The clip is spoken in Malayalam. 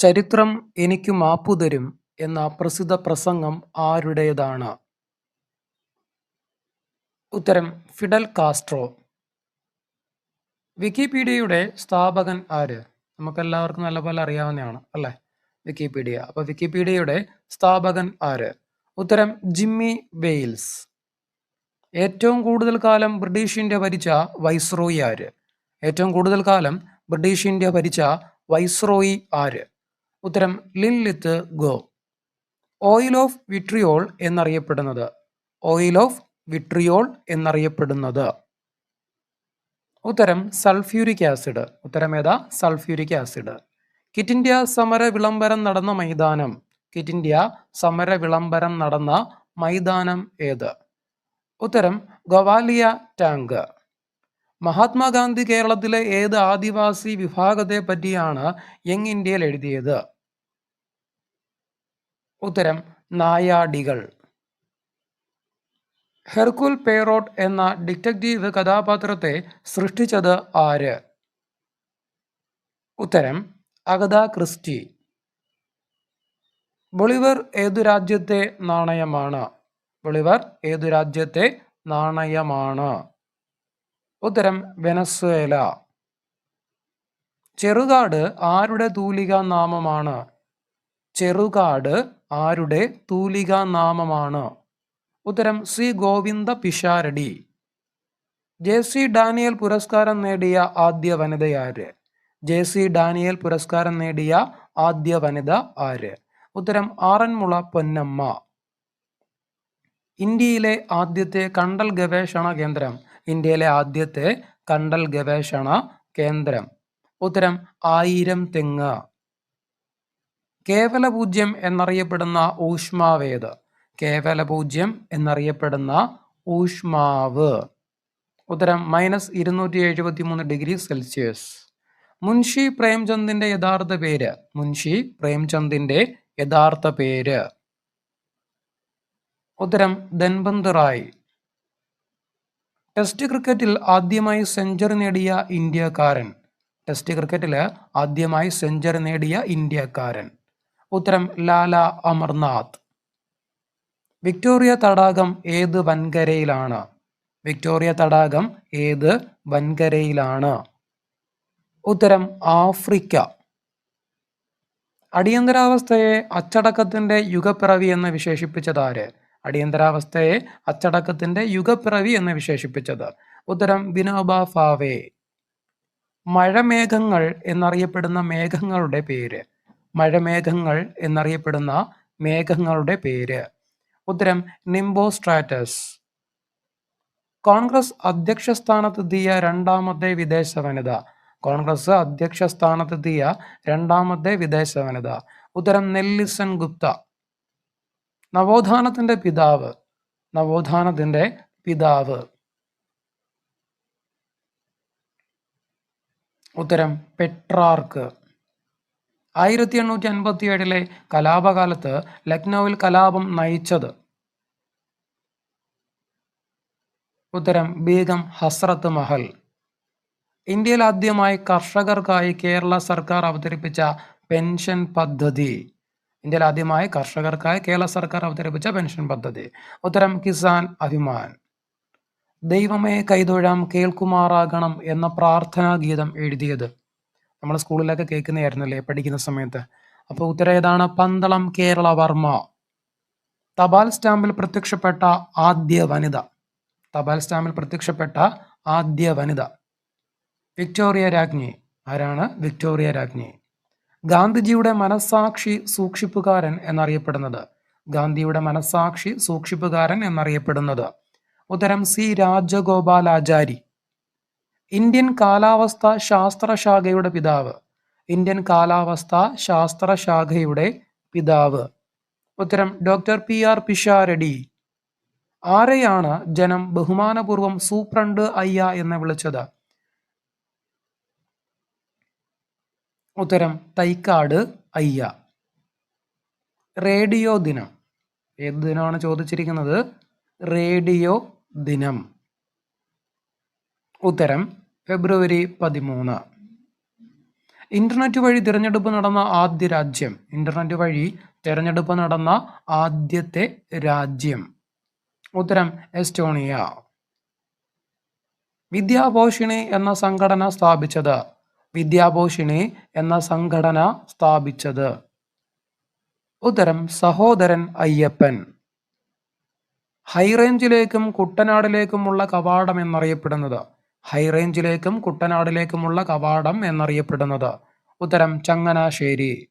ചരിത്രം എനിക്കു മാപ്പുതരും എന്ന പ്രസിദ്ധ പ്രസംഗം ആരുടേതാണ്? ഉത്തരം ഫിഡൽ കാസ്ട്രോ. വിക്കിപീഡിയയുടെ സ്ഥാപകൻ ആര്? നമുക്കെല്ലാവർക്കും നല്ലപോലെ അറിയാവുന്നതാണ് അല്ലേ? വിക്കിപീഡിയ. അപ്പോൾ വിക്കിപീഡിയയുടെ സ്ഥാപകൻ ആര്? ഉത്തരം ജിമ്മി വെയിൽസ്. ഏറ്റവും കൂടുതൽ കാലം ബ്രിട്ടീഷ് ഇന്ത്യ ഭരിച്ച വൈസ്രോയി ആര്? ഏറ്റവും കൂടുതൽ കാലം ബ്രിട്ടീഷ് ഇന്ത്യ ഭരിച്ച വൈസ്രോയി ആര്? ഉത്തരം Lilith go. Oil of vitriol എന്നറിയപ്പെടുന്നത്. ഓയിൽ ഓഫ് വിട്രിയോൾ എന്നറിയപ്പെടുന്നത്. ഉത്തരം സൾഫ്യൂരിക് ആസിഡ്. ഉത്തരം ഏതാ? Sulphuric acid. കിറ്റ് ഇന്ത്യ സമര വിളംബരം നടന്ന മൈതാനം. കിറ്റ് ഇന്ത്യ സമര വിളംബരം നടന്ന മൈതാനം ഏത്? ഉത്തരം ഗവാലിയ ടാങ്ക്. മഹാത്മാഗാന്ധി കേരളത്തിലെ ഏത് ആദിവാസി വിഭാഗത്തെ പറ്റിയാണ് യങ് ഇന്ത്യയിൽ എഴുതിയത്? ഉത്തരം നായാടികൾ. ഹെർക്കുൽ പേറോട്ട് എന്ന ഡിറ്റക്റ്റീവ് കഥാപാത്രത്തെ സൃഷ്ടിച്ചത് ആര്? ഉത്തരം അഗത ക്രിസ്റ്റി. ബൊളിവർ ഏതു രാജ്യത്തെ നാണയമാണ്? ബൊളിവർ ഏതു രാജ്യത്തെ നാണയമാണ്? ഉത്തരം വെനസ്വേല. ചെറുകാട് ആരുടെ തൂലിക നാമമാണ്? ചെറുകാട് ആരുടെ തൂലിക നാമമാണ് ഉത്തരം C Govinda Pisharody. J C Daniel പുരസ്കാരം നേടിയ ആദ്യ വനിതയാര് ജെ സി ഡാനിയൽ പുരസ്കാരം നേടിയ ആദ്യ വനിത ആര്? ഉത്തരം ആറന്മുള പൊന്നമ്മ. ഇന്ത്യയിലെ ആദ്യത്തെ കണ്ടൽ ഗവേഷണ കേന്ദ്രം. ഇന്ത്യയിലെ ആദ്യത്തെ കണ്ടൽ ഗവേഷണ കേന്ദ്രം. ഉത്തരം ആയിരം തെങ്ങ്. കേവല പൂജ്യം എന്നറിയപ്പെടുന്ന ഊഷ്മാവേത്. കേവല പൂജ്യം എന്നറിയപ്പെടുന്ന ഊഷ്മാവ്. ഉത്തരം മൈനസ് ഇരുന്നൂറ്റി എഴുപത്തി മൂന്ന് ഡിഗ്രി സെൽഷ്യസ്. മുൻഷി പ്രേംചന്ദിന്റെ യഥാർത്ഥ പേര്. മുൻഷി പ്രേംചന്ദിന്റെ യഥാർത്ഥ പേര്. ഉത്തരം ധൻബന്ത് റായ്. ടെസ്റ്റ് ക്രിക്കറ്റിൽ ആദ്യമായി സെഞ്ചുറി നേടിയ ഇന്ത്യക്കാരൻ. ടെസ്റ്റ് ക്രിക്കറ്റിൽ ആദ്യമായി സെഞ്ചുറി നേടിയ ഇന്ത്യക്കാരൻ. ഉത്തരം ലാല അമർനാഥ്. വിക്ടോറിയ തടാകം ഏത് വൻകരയിലാണ്? വിക്ടോറിയ തടാകം ഏത് വൻകരയിലാണ്? ഉത്തരം ആഫ്രിക്ക. അടിയന്തരാവസ്ഥയെ അച്ചടക്കത്തിന്റെ യുഗപ്പിറവി എന്ന് വിശേഷിപ്പിച്ചതാര്? അടിയന്തരാവസ്ഥയെ അച്ചടക്കത്തിന്റെ യുഗപ്പിറവി എന്ന് വിശേഷിപ്പിച്ചത്. ഉത്തരം വിനോബ ഫാവേ. മഴമേഘങ്ങൾ എന്നറിയപ്പെടുന്ന മേഘങ്ങളുടെ പേര്. മഴമേഘങ്ങൾ എന്നറിയപ്പെടുന്ന മേഘങ്ങളുടെ പേര്. ഉത്തരം നിംബോസ്ട്രാറ്റസ്. കോൺഗ്രസ് അധ്യക്ഷ സ്ഥാനത്തെത്തിയ രണ്ടാമത്തെ വിദേശ വനിത. കോൺഗ്രസ് അധ്യക്ഷ സ്ഥാനത്തെത്തിയ രണ്ടാമത്തെ വിദേശ വനിത. ഉത്തരം നെല്ലിസൺ ഗുപ്ത. നവോത്ഥാനത്തിന്റെ പിതാവ്. നവോത്ഥാനത്തിന്റെ പിതാവ്. ഉത്തരം പെട്രാർക്ക്. ആയിരത്തി എണ്ണൂറ്റി അൻപത്തി ഏഴിലെ കലാപകാലത്ത് ലക്നൌവിൽ കലാപം നയിച്ചത്. ഉത്തരം ബീഗം ഹസ്രത്ത് മഹൽ. ഇന്ത്യയിൽ ആദ്യമായി കർഷകർക്കായി കേരള സർക്കാർ അവതരിപ്പിച്ച പെൻഷൻ പദ്ധതി. ഇന്ത്യയിൽ ആദ്യമായി കർഷകർക്കായി കേരള സർക്കാർ അവതരിപ്പിച്ച പെൻഷൻ പദ്ധതി. ഉത്തരം കിസാൻ അഭിമാൻ. ദൈവമേ കൈതൊഴാം കേൾക്കുമാറാകണം എന്ന പ്രാർത്ഥനാ ഗീതം എഴുതിയത് നമ്മൾ സ്കൂളിലൊക്കെ കേൾക്കുന്നതായിരുന്നല്ലേ പഠിക്കുന്ന സമയത്ത്? അപ്പോൾ ഉത്തരം ഏതാണ്? പന്തളം കേരള വർമ്മ. തപാൽ സ്റ്റാമ്പിൽ പ്രത്യക്ഷപ്പെട്ട ആദ്യ വനിത. തപാൽ സ്റ്റാമ്പിൽ പ്രത്യക്ഷപ്പെട്ട ആദ്യ വനിത. വിക്ടോറിയ രാജ്ഞി. ആരാണ്? വിക്ടോറിയ രാജ്ഞി. ഗാന്ധിജിയുടെ മനസാക്ഷി സൂക്ഷിപ്പുകാരൻ എന്നറിയപ്പെടുന്നത്. ഗാന്ധിയുടെ മനസാക്ഷി സൂക്ഷിപ്പുകാരൻ എന്നറിയപ്പെടുന്നത്. ഉത്തരം സി രാജഗോപാലാചാരി. ഇന്ത്യൻ കാലാവസ്ഥ ശാസ്ത്രശാഖയുടെ പിതാവ്. ഇന്ത്യൻ കാലാവസ്ഥ ശാസ്ത്രശാഖയുടെ പിതാവ്. ഉത്തരം ഡോക്ടർ പി ആർ പിഷാരടി. ആരെയാണ് ജനം ബഹുമാനപൂർവം സൂപ്രണ്ട് അയ്യ എന്ന് വിളിച്ചത്? ഉത്തരം തൈക്കാട് അയ്യ. റേഡിയോ ദിനം. ഏത് ദിനമാണ് ചോദിച്ചിരിക്കുന്നത്? റേഡിയോ ദിനം. ഉത്തരം ഫെബ്രുവരി പതിമൂന്ന്. ഇന്റർനെറ്റ് വഴി തിരഞ്ഞെടുപ്പ് നടന്ന ആദ്യ രാജ്യം. ഇന്റർനെറ്റ് വഴി തിരഞ്ഞെടുപ്പ് നടന്ന ആദ്യത്തെ രാജ്യം. ഉത്തരം എസ്റ്റോണിയ. വിദ്യാഭോഷിണി എന്ന സംഘടന സ്ഥാപിച്ചത്. വിദ്യാഭോഷിണി എന്ന സംഘടന സ്ഥാപിച്ചത്. ഉത്തരം സഹോദരൻ അയ്യപ്പൻ. ഹൈറേഞ്ചിലേക്കും കുട്ടനാടിലേക്കുമുള്ള കവാടം എന്നറിയപ്പെടുന്നത്. ഹൈറേഞ്ചിലേക്കും കുട്ടനാടിലേക്കുമുള്ള കവാടം എന്നറിയപ്പെടുന്നത്. ഉത്തരം ചങ്ങനാശ്ശേരി.